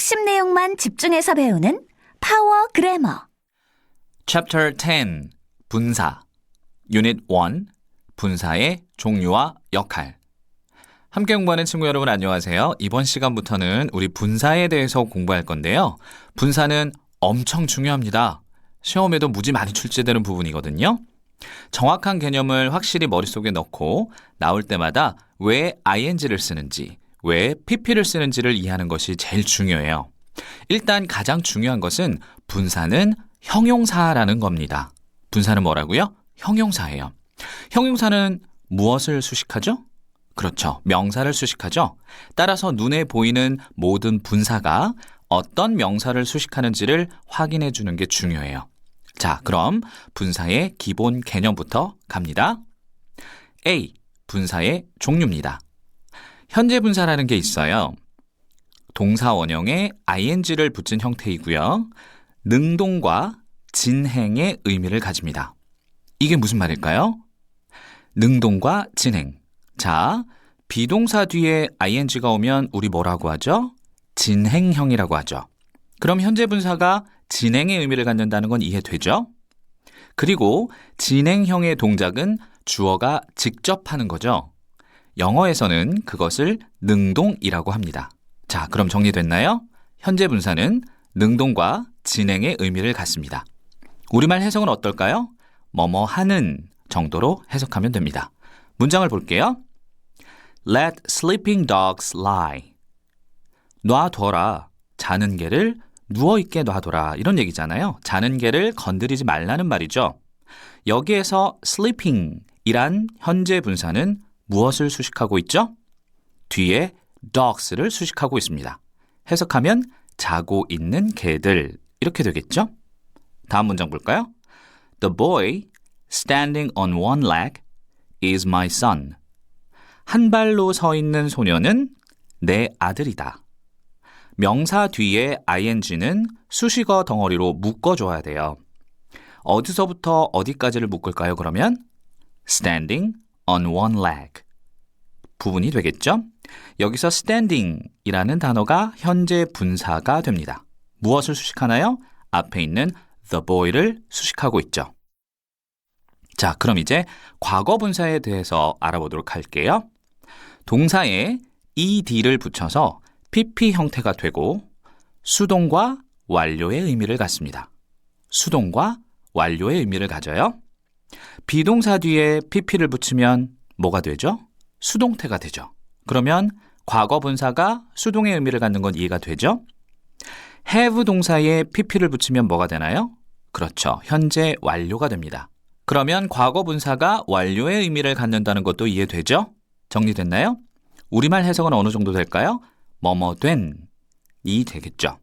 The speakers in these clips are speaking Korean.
핵심 내용만 집중해서 배우는 파워 그래머. Chapter 10 분사 Unit 1 분사의 종류와 역할 함께 공부하는 친구 여러분 안녕하세요. 이번 시간부터는 우리 분사에 대해서 공부할 건데요. 분사는 엄청 중요합니다. 시험에도 무지 많이 출제되는 부분이거든요. 정확한 개념을 확실히 머릿속에 넣고 나올 때마다 왜 ing를 쓰는지, 왜 pp를 쓰는지를 이해하는 것이 제일 중요해요. 일단 가장 중요한 것은 분사는 형용사라는 겁니다. 분사는 뭐라고요? 형용사예요. 형용사는 무엇을 수식하죠? 그렇죠. 명사를 수식하죠. 따라서 눈에 보이는 모든 분사가 어떤 명사를 수식하는지를 확인해 주는 게 중요해요. 자, 그럼 분사의 기본 개념부터 갑니다. A. 분사의 종류입니다. 현재 분사라는 게 있어요. 동사 원형에 ing를 붙인 형태이고요. 능동과 진행의 의미를 가집니다. 이게 무슨 말일까요? 능동과 진행. 자, 비동사 뒤에 ing가 오면 우리 뭐라고 하죠? 진행형이라고 하죠. 그럼 현재 분사가 진행의 의미를 갖는다는 건 이해되죠? 그리고 진행형의 동작은 주어가 직접 하는 거죠. 영어에서는 그것을 능동이라고 합니다. 자, 그럼 정리됐나요? 현재 분사는 능동과 진행의 의미를 갖습니다. 우리말 해석은 어떨까요? 뭐뭐 하는 정도로 해석하면 됩니다. 문장을 볼게요. Let sleeping dogs lie. 놔둬라. 자는 개를 누워있게 놔둬라. 이런 얘기잖아요. 자는 개를 건드리지 말라는 말이죠. 여기에서 sleeping 이란 현재 분사는 무엇을 수식하고 있죠? 뒤에 dogs를 수식하고 있습니다. 해석하면 자고 있는 개들 이렇게 되겠죠? 다음 문장 볼까요? The boy standing on one leg is my son. 한 발로 서 있는 소녀는 내 아들이다. 명사 뒤에 ing는 수식어 덩어리로 묶어줘야 돼요. 어디서부터 어디까지를 묶을까요, 그러면? standing on one leg. 부분이 되겠죠? 여기서 standing 이라는 단어가 현재 분사가 됩니다. 무엇을 수식하나요? 앞에 있는 the boy를 수식하고 있죠. 자, 그럼 이제 과거 분사에 대해서 알아보도록 할게요. 동사에 ed를 붙여서 pp 형태가 되고 수동과 완료의 의미를 갖습니다. 수동과 완료의 의미를 가져요. 비동사 뒤에 pp를 붙이면 뭐가 되죠? 수동태가 되죠. 그러면 과거 분사가 수동의 의미를 갖는 건 이해가 되죠? have 동사에 pp를 붙이면 뭐가 되나요? 그렇죠. 현재 완료가 됩니다. 그러면 과거 분사가 완료의 의미를 갖는다는 것도 이해되죠? 정리됐나요? 우리말 해석은 어느 정도 될까요? 뭐뭐 된이 되겠죠.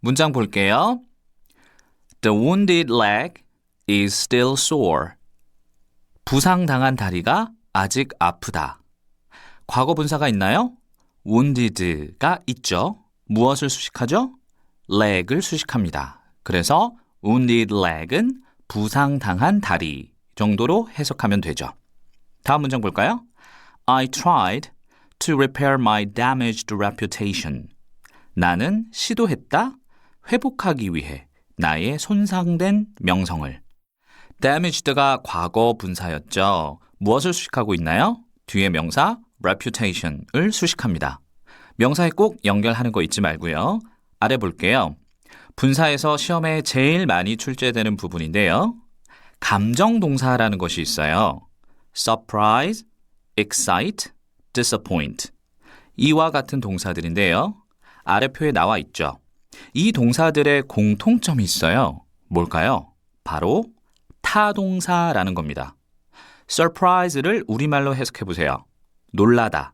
문장 볼게요. The wounded leg is still sore. 부상당한 다리가 아직 아프다. 과거 분사가 있나요? wounded가 있죠. 무엇을 수식하죠? leg을 수식합니다. 그래서 wounded leg은 부상당한 다리 정도로 해석하면 되죠. 다음 문장 볼까요? I tried to repair my damaged reputation. 나는 시도했다 회복하기 위해 나의 손상된 명성을. damaged가 과거 분사였죠. 무엇을 수식하고 있나요? 뒤에 명사 reputation을 수식합니다. 명사에 꼭 연결하는 거 잊지 말고요. 아래 볼게요. 분사에서 시험에 제일 많이 출제되는 부분인데요. 감정 동사라는 것이 있어요. surprise, excite, disappoint. 이와 같은 동사들인데요. 아래 표에 나와 있죠. 이 동사들의 공통점이 있어요. 뭘까요? 바로 타동사라는 겁니다. Surprise를 우리말로 해석해 보세요. 놀라다.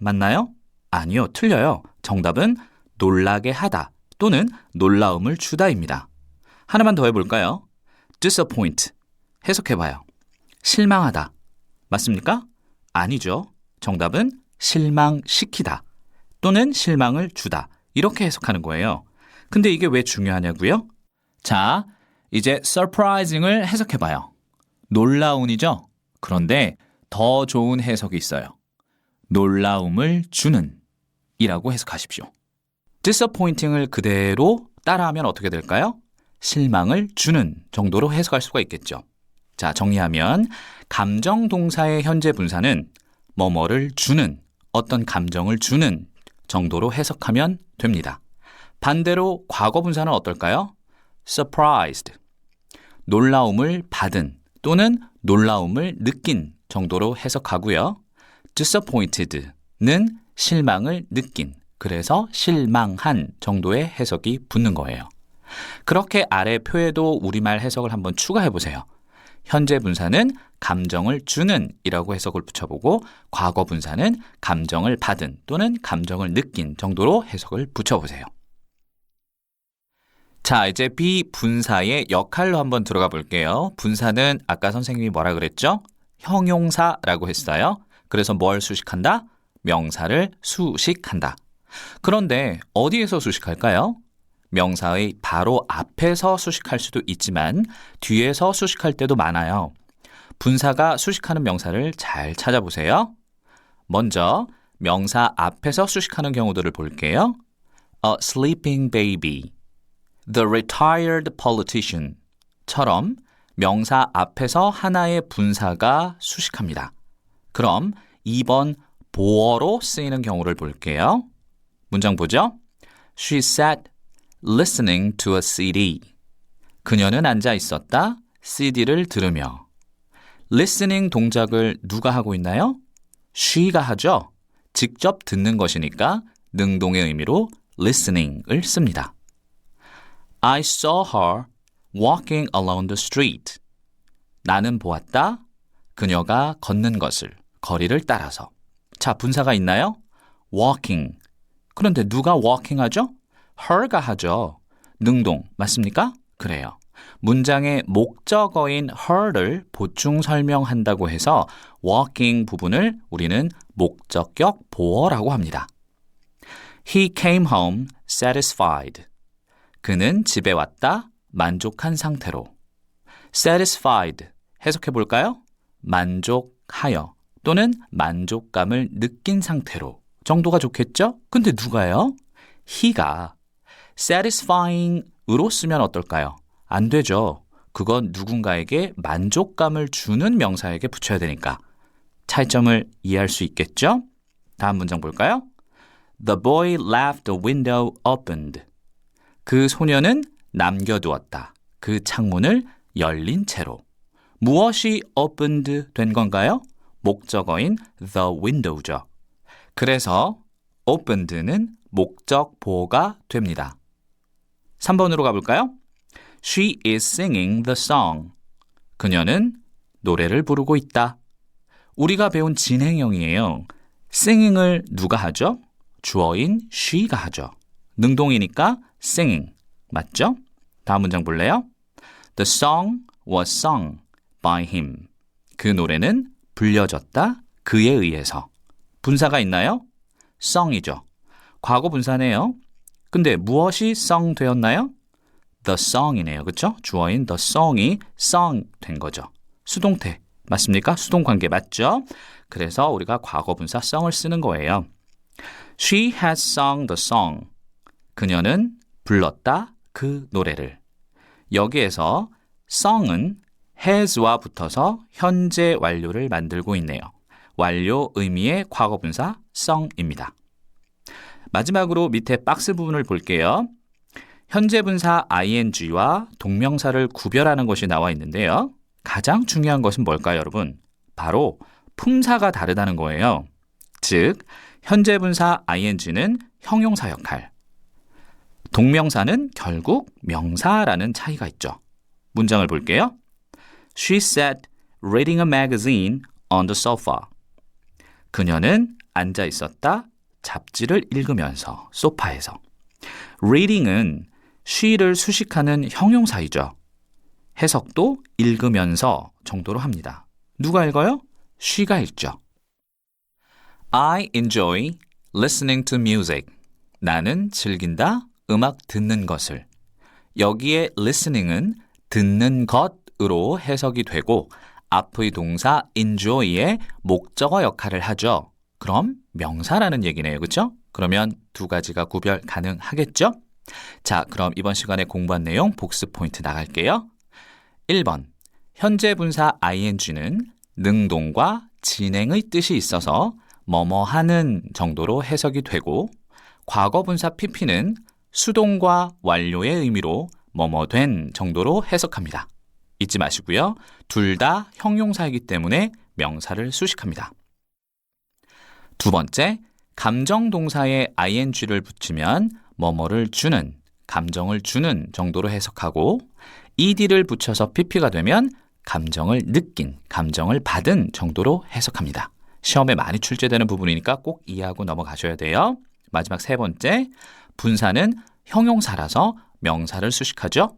맞나요? 아니요, 틀려요. 정답은 놀라게 하다 또는 놀라움을 주다입니다. 하나만 더 해볼까요? disappoint. 해석해봐요. 실망하다. 맞습니까? 아니죠. 정답은 실망시키다 또는 실망을 주다. 이렇게 해석하는 거예요. 근데 이게 왜 중요하냐고요? 자, 이제 surprising을 해석해봐요. 놀라운이죠? 그런데 더 좋은 해석이 있어요. 놀라움을 주는 이라고 해석하십시오. disappointing을 그대로 따라하면 어떻게 될까요? 실망을 주는 정도로 해석할 수가 있겠죠. 자, 정리하면 감정 동사의 현재 분사는 뭐뭐를 주는 어떤 감정을 주는 정도로 해석하면 됩니다. 반대로 과거 분사는 어떨까요? surprised. 놀라움을 받은 또는 놀라움을 느낀 정도로 해석하고요. disappointed는 실망을 느낀 그래서 실망한 정도의 해석이 붙는 거예요. 그렇게 아래 표에도 우리말 해석을 한번 추가해 보세요. 현재 분사는 감정을 주는 이라고 해석을 붙여보고 과거 분사는 감정을 받은 또는 감정을 느낀 정도로 해석을 붙여보세요. 자, 이제 비분사의 역할로 한번 들어가 볼게요. 분사는 아까 선생님이 뭐라 그랬죠? 형용사라고 했어요. 그래서 뭘 수식한다? 명사를 수식한다. 그런데 어디에서 수식할까요? 명사의 바로 앞에서 수식할 수도 있지만 뒤에서 수식할 때도 많아요. 분사가 수식하는 명사를 잘 찾아보세요. 먼저 명사 앞에서 수식하는 경우들을 볼게요. A sleeping baby, the retired politician 처럼 명사 앞에서 하나의 분사가 수식합니다. 그럼 2번 보어로 쓰이는 경우를 볼게요. 문장 보죠. She sat listening to a CD. 그녀는 앉아 있었다. CD를 들으며. listening 동작을 누가 하고 있나요? she가 하죠. 직접 듣는 것이니까 능동의 의미로 listening을 씁니다. I saw her walking along the street. 나는 보았다. 그녀가 걷는 것을 거리를 따라서. 자, 분사가 있나요? walking. 그런데 누가 walking 하죠? her가 하죠. 능동 맞습니까? 그래요. 문장의 목적어인 her를 보충 설명한다고 해서 walking 부분을 우리는 목적격 보어라고 합니다. He came home satisfied. 그는 집에 왔다 만족한 상태로. satisfied 해석해 볼까요? 만족하여 또는 만족감을 느낀 상태로 정도가 좋겠죠? 근데 누가요? he가 satisfying으로 쓰면 어떨까요? 안 되죠. 그건 누군가에게 만족감을 주는 명사에게 붙여야 되니까. 차이점을 이해할 수 있겠죠? 다음 문장 볼까요? The boy left the window opened. 그 소녀는 남겨두었다. 그 창문을 열린 채로. 무엇이 opened 된 건가요? 목적어인 the window죠. 그래서 opened는 목적 보호가 됩니다. 3번으로 가볼까요? She is singing the song. 그녀는 노래를 부르고 있다. 우리가 배운 진행형이에요. singing을 누가 하죠? 주어인 she가 하죠. 능동이니까 singing. 맞죠? 다음 문장 볼래요? The song was sung by him. 그 노래는 불려졌다. 그에 의해서. 분사가 있나요? song이죠. 과거 분사네요. 근데 무엇이 sung 되었나요? the song이네요. 그렇죠? 주어인 the song이 sung 된 거죠. 수동태 맞습니까? 수동 관계 맞죠? 그래서 우리가 과거 분사 sung을 쓰는 거예요. She has sung the song. 그녀는 불렀다 그 노래를. 여기에서 sung은 has와 붙어서 현재 완료를 만들고 있네요. 완료 의미의 과거 분사 sung입니다. 마지막으로 밑에 박스 부분을 볼게요. 현재 분사 ing와 동명사를 구별하는 것이 나와 있는데요. 가장 중요한 것은 뭘까요, 여러분? 바로 품사가 다르다는 거예요. 즉, 현재 분사 ing는 형용사 역할, 동명사는 결국 명사라는 차이가 있죠. 문장을 볼게요. She sat reading a magazine on the sofa. 그녀는 앉아 있었다. 잡지를 읽으면서 소파에서. reading은 she를 수식하는 형용사이죠. 해석도 읽으면서 정도로 합니다. 누가 읽어요? she가 읽죠. I enjoy listening to music. 나는 즐긴다 음악 듣는 것을. 여기에 listening은 듣는 것으로 해석이 되고 앞의 동사 enjoy의 목적어 역할을 하죠. 그럼 명사라는 얘기네요. 그렇죠? 그러면 두 가지가 구별 가능하겠죠? 자, 그럼 이번 시간에 공부한 내용 복습 포인트 나갈게요. 1번. 현재 분사 ing는 능동과 진행의 뜻이 있어서 뭐뭐 하는 정도로 해석이 되고 과거 분사 pp는 수동과 완료의 의미로 뭐뭐 된 정도로 해석합니다. 잊지 마시고요. 둘 다 형용사이기 때문에 명사를 수식합니다. 두 번째, 감정 동사에 ing를 붙이면 뭐뭐를 주는, 감정을 주는 정도로 해석하고 ed를 붙여서 pp가 되면 감정을 느낀, 감정을 받은 정도로 해석합니다. 시험에 많이 출제되는 부분이니까 꼭 이해하고 넘어가셔야 돼요. 마지막 세 번째, 분사는 형용사라서 명사를 수식하죠.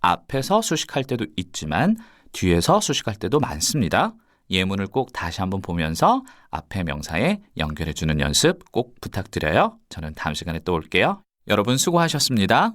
앞에서 수식할 때도 있지만 뒤에서 수식할 때도 많습니다. 예문을 꼭 다시 한번 보면서 앞에 명사에 연결해 주는 연습 꼭 부탁드려요. 저는 다음 시간에 또 올게요. 여러분 수고하셨습니다.